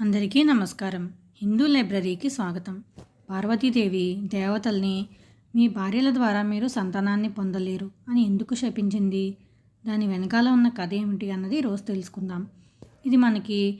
అందరికీ నమస్కారం. హిందూ లైబ్రరీకి స్వాగతం. పార్వతీదేవి దేవతల్ని మీ భార్యల ద్వారా మీరు సంతానాన్ని పొందలేరు అని ఎందుకు శపించింది? దాని వెనకాల ఉన్న కథ ఏమిటి అన్నది రోజు తెలుసుకుందాం. ఇది మనకి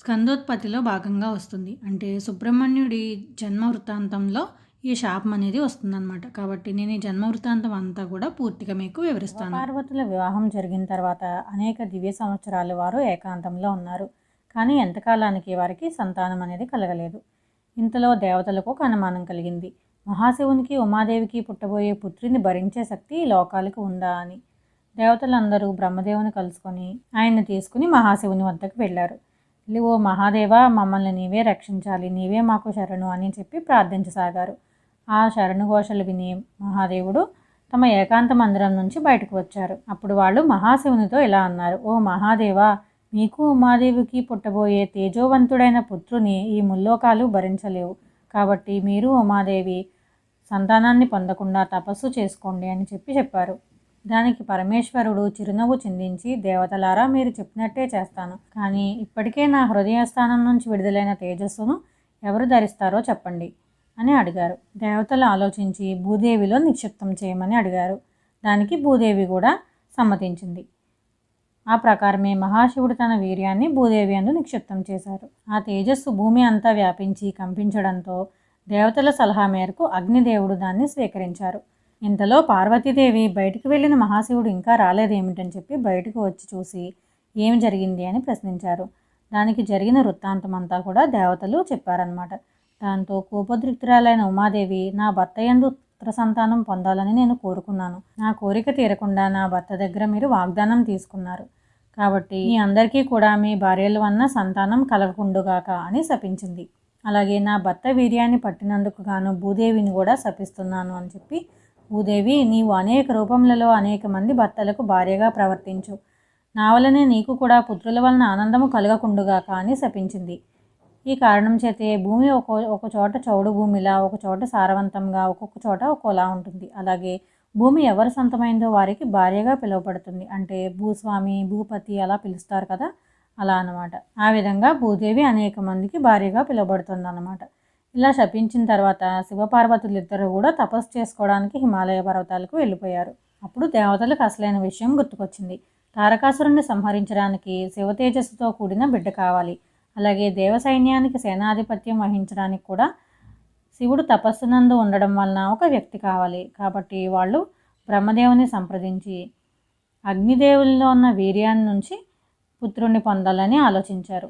స్కందోత్పత్తిలో భాగంగా వస్తుంది. అంటే సుబ్రహ్మణ్యుడి జన్మ వృత్తాంతంలో ఈ శాపం అనేది వస్తుందన్నమాట. కాబట్టి నేను ఈ జన్మ వృత్తాంతం అంతా కూడా పూర్తిగా మీకు వివరిస్తాను. పార్వతుల వివాహం జరిగిన తర్వాత అనేక దివ్య సంవత్సరాలు వారు ఏకాంతంలో ఉన్నారు. కానీ ఎంతకాలానికి వారికి సంతానం అనేది కలగలేదు. ఇంతలో దేవతలకు ఒక అనుమానం కలిగింది. మహాశివునికి ఉమాదేవికి పుట్టబోయే పుత్రిని భరించే శక్తి లోకాలకు ఉందా అని. దేవతలందరూ బ్రహ్మదేవుని కలుసుకొని ఆయన్ని తీసుకుని మహాశివుని వద్దకు వెళ్ళారు. ఓ మహాదేవ మమ్మల్ని నీవే రక్షించాలి నీవే మాకు శరణు అని చెప్పి ప్రార్థించసాగారు. ఆ శరణుఘోషలు విని మహాదేవుడు తమ ఏకాంత మందిరం నుంచి బయటకు వచ్చారు. అప్పుడు వాళ్ళు మహాశివునితో ఇలా అన్నారు ఓ మహాదేవా మీకు ఉమాదేవికి పుట్టబోయే తేజోవంతుడైన పుత్రుని ఈ ముల్లోకాలు భరించలేవు. కాబట్టి మీరు ఉమాదేవి సంతానాన్ని పొందకుండా తపస్సు చేసుకోండి అని చెప్పి చెప్పారు. దానికి పరమేశ్వరుడు చిరునవ్వు చిందించి దేవతలారా మీరు చెప్పినట్టే చేస్తాను. కానీ ఇప్పటికే నా హృదయస్థానం నుంచి విడుదలైన తేజస్సును ఎవరు ధరిస్తారో చెప్పండి. అని అడిగారు. దేవతలు ఆలోచించి భూదేవిలో నిక్షిప్తం చేయమని అడిగారు. దానికి భూదేవి కూడా సమ్మతించింది. ఆ ప్రకారమే మహాశివుడు తన వీర్యాన్ని భూదేవి అందు నిక్షిప్తం చేశారు. ఆ తేజస్సు భూమి అంతా వ్యాపించి కంపించడంతో దేవతల సలహా మేరకు అగ్నిదేవుడు దాన్ని స్వీకరించారు. ఇంతలో పార్వతీదేవి బయటికి వెళ్ళిన మహాశివుడు ఇంకా రాలేదేమిటని చెప్పి బయటకు వచ్చి చూసి ఏమి జరిగింది అని ప్రశ్నించారు. దానికి జరిగిన వృత్తాంతం అంతా కూడా దేవతలు చెప్పారనమాట దాంతో కోపోద్రిక్తురాలైన ఉమాదేవి నా భర్త యందు పుత్ర సంతానం పొందాలని నేను కోరుకున్నాను. నా కోరిక తీరకుండా నా భర్త దగ్గర మీరు వాగ్దానం తీసుకున్నారు. కాబట్టి మీ అందరికీ కూడా మీ భార్యల వలన సంతానం కలగకుండుగాక అని శపించింది. అలాగే నా భర్త వీర్యాన్ని పట్టినందుకు గాను భూదేవిని కూడా శపిస్తున్నాను అని చెప్పి భూదేవి నీవు అనేక రూపములలో అనేక మంది భర్తలకు భార్యగా ప్రవర్తించు. నా వలనే నీకు కూడా పుత్రుల వలన ఆనందము కలగకుండుగాక అని శపించింది. ఈ కారణం చేతే భూమి ఒక ఒక చోట చౌడు భూమిలా ఒక చోట సారవంతంగా ఒక్కొక్క చోట ఒక్కోలా ఉంటుంది. అలాగే భూమి ఎవరు సొంతమైందో వారికి భార్యగా పిలువబడుతుంది. అంటే భూస్వామి భూపతి అలా పిలుస్తారు కదా? అలా అనమాట ఆ విధంగా భూదేవి అనేక మందికి భార్యగా పిలువబడుతుంది అన్నమాట ఇలా శపించిన తర్వాత శివపార్వతులు ఇద్దరు కూడా తపస్సు చేసుకోవడానికి హిమాలయ పర్వతాలకు వెళ్ళిపోయారు. అప్పుడు దేవతలకు అసలైన విషయం గుర్తుకొచ్చింది. తారకాసురుణ్ణి సంహరించడానికి శివ తేజస్సుతో కూడిన బిడ్డ కావాలి. అలాగే దేవ సైన్యానికి సేనాధిపత్యం వహించడానికి కూడా శివుడు తపస్సునందు ఉండడం వలన ఒక వ్యక్తి కావాలి. కాబట్టి వాళ్ళు బ్రహ్మదేవుని సంప్రదించి అగ్నిదేవుల్లో ఉన్న వీర్యాన్ని నుంచి పుత్రుణ్ణి పొందాలని ఆలోచించారు.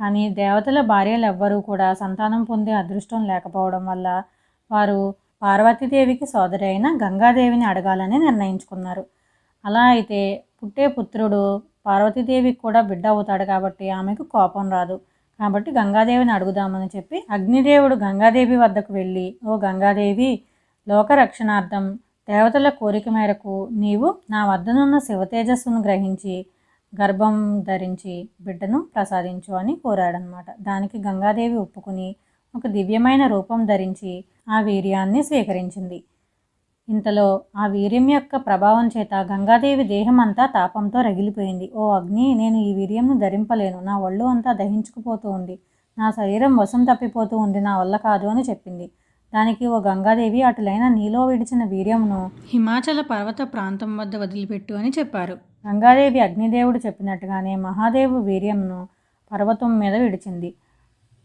కానీ దేవతల భార్యలు ఎవ్వరూ కూడా సంతానం పొందే అదృష్టం లేకపోవడం వల్ల వారు పార్వతీదేవికి సోదరి అయిన గంగాదేవిని అడగాలని నిర్ణయించుకున్నారు. అలా అయితే పుట్టే పుత్రుడు పార్వతీదేవికి కూడా బిడ్డ అవుతాడు కాబట్టి ఆమెకు కోపం రాదు. కాబట్టి గంగాదేవిని అడుగుదామని చెప్పి అగ్నిదేవుడు గంగాదేవి వద్దకు వెళ్ళి ఓ గంగాదేవి లోకరక్షణార్థం దేవతల కోరిక మేరకు నీవు నా వద్దనున్న శివతేజస్సును గ్రహించి గర్భం ధరించి బిడ్డను ప్రసాదించు అని కోరాడనమాట దానికి గంగాదేవి ఒప్పుకుని ఒక దివ్యమైన రూపం ధరించి ఆ వీర్యాన్ని స్వీకరించింది. ఇంతలో ఆ వీర్యం యొక్క ప్రభావం చేత గంగాదేవి దేహం అంతా తాపంతో రగిలిపోయింది. ఓ అగ్ని నేను ఈ వీర్యంను ధరింపలేను. నా ఒళ్ళు అంతా దహించుకుపోతూ ఉంది. నా శరీరం వశం తప్పిపోతూ ఉంది. నా వల్ల కాదు అని చెప్పింది. దానికి ఓ గంగాదేవి అటులైన నీలో విడిచిన వీర్యమును హిమాచల పర్వత ప్రాంతం వద్ద వదిలిపెట్టు అని చెప్పారు. గంగాదేవి అగ్నిదేవుడు చెప్పినట్టుగానే మహాదేవు వీర్యంను పర్వతం మీద విడిచింది.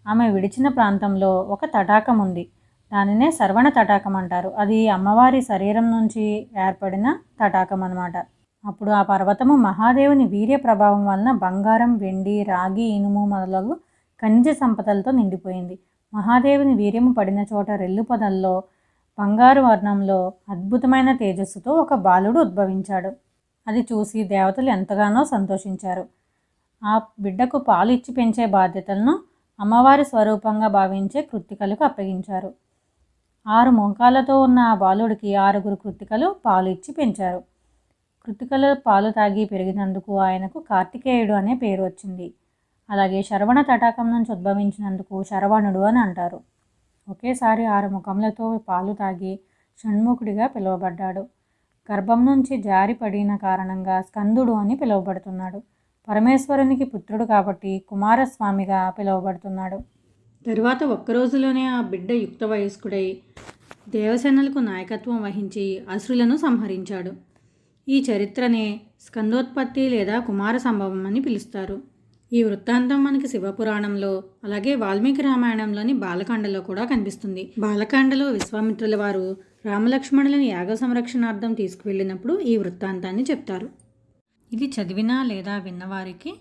ఆమె విడిచిన ప్రాంతంలో ఒక తటాకం ఉంది దానినే సర్వణ తటాకం అంటారు. అది అమ్మవారి శరీరం నుంచి ఏర్పడిన తటాకం అన్నమాట. అప్పుడు ఆ పర్వతము మహాదేవుని వీర్య ప్రభావం వలన బంగారం వెండి రాగి ఇనుము మొదలగు ఖనిజ సంపదలతో నిండిపోయింది. మహాదేవుని వీర్యము పడిన చోట రెల్లు పొదల్లో బంగారు వర్ణంలో అద్భుతమైన తేజస్సుతో ఒక బాలుడు ఉద్భవించాడు. అది చూసి దేవతలు ఎంతగానో సంతోషించారు. ఆ బిడ్డకు పాలు ఇచ్చి పెంచే బాధ్యతలను అమ్మవారి స్వరూపంగా భావించే కృత్తికలకు అప్పగించారు. ఆరు మోకాలతో ఉన్న ఆ బాలుడికి ఆరుగురు కృతికలు పాలు ఇచ్చి పెంచారు. కృతికలు పాలు తాగి పెరిగినందుకు ఆయనకు కార్తికేయుడు అనే పేరు వచ్చింది. అలాగే శరవణ తటాకం నుంచి ఉద్భవించినందుకు శరవణుడు అని అంటారు. ఒకేసారి ఆరు ముఖములతో పాలు తాగి షణ్ముఖుడిగా పిలువబడ్డాడు. గర్భం నుంచి జారి పడిన కారణంగా స్కందుడు అని పిలువబడుతున్నాడు. పరమేశ్వరునికి పుత్రుడు కాబట్టి కుమారస్వామిగా పిలువబడుతున్నాడు. తరువాత ఒక్క రోజులోనే ఆ బిడ్డ యుక్త వయస్కుడై దేవసేనలకు నాయకత్వం వహించి అసురులను సంహరించాడు. ఈ చరిత్రనే స్కందోత్పత్తి లేదా కుమార సంభవం అని పిలుస్తారు. ఈ వృత్తాంతం మనకి శివపురాణంలో అలాగే వాల్మీకి రామాయణంలోని బాలకాండలో కూడా కనిపిస్తుంది. బాలకాండలో విశ్వామిత్రుల వారు రామలక్ష్మణులను యాగ సంరక్షణార్థం తీసుకువెళ్ళినప్పుడు ఈ వృత్తాంతాన్ని చెప్తారు. ఇది చదివినా లేదా విన్నవారికి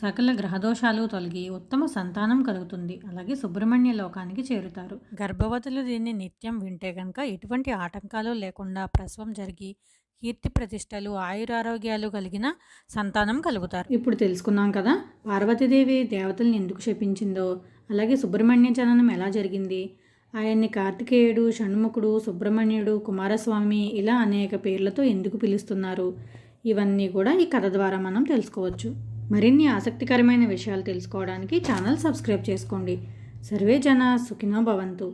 సకల గ్రహదోషాలు తొలగి ఉత్తమ సంతానం కలుగుతుంది. అలాగే సుబ్రహ్మణ్య లోకానికి చేరుతారు. గర్భవతులు దీన్ని నిత్యం వింటే కనుక ఎటువంటి ఆటంకాలు లేకుండా ప్రసవం జరిగి కీర్తి ప్రతిష్టలు ఆయురారోగ్యాలు కలిగిన సంతానం కలుగుతారు. ఇప్పుడు తెలుసుకున్నాం కదా పార్వతీదేవి దేవతల్ని ఎందుకు శపించిందో అలాగే సుబ్రహ్మణ్య జననం ఎలా జరిగింది? ఆయన్ని కార్తికేయుడు షణ్ముఖుడు సుబ్రహ్మణ్యుడు కుమారస్వామి ఇలా అనేక పేర్లతో ఎందుకు పిలుస్తున్నారు? ఇవన్నీ కూడా ఈ కథ ద్వారా మనం తెలుసుకోవచ్చు. మరిన్ని ఆసక్తికరమైన విషయాలు తెలుసుకోవడానికి ఛానల్ సబ్స్క్రైబ్ చేసుకోండి. సర్వే జన సుఖినో భవంతు.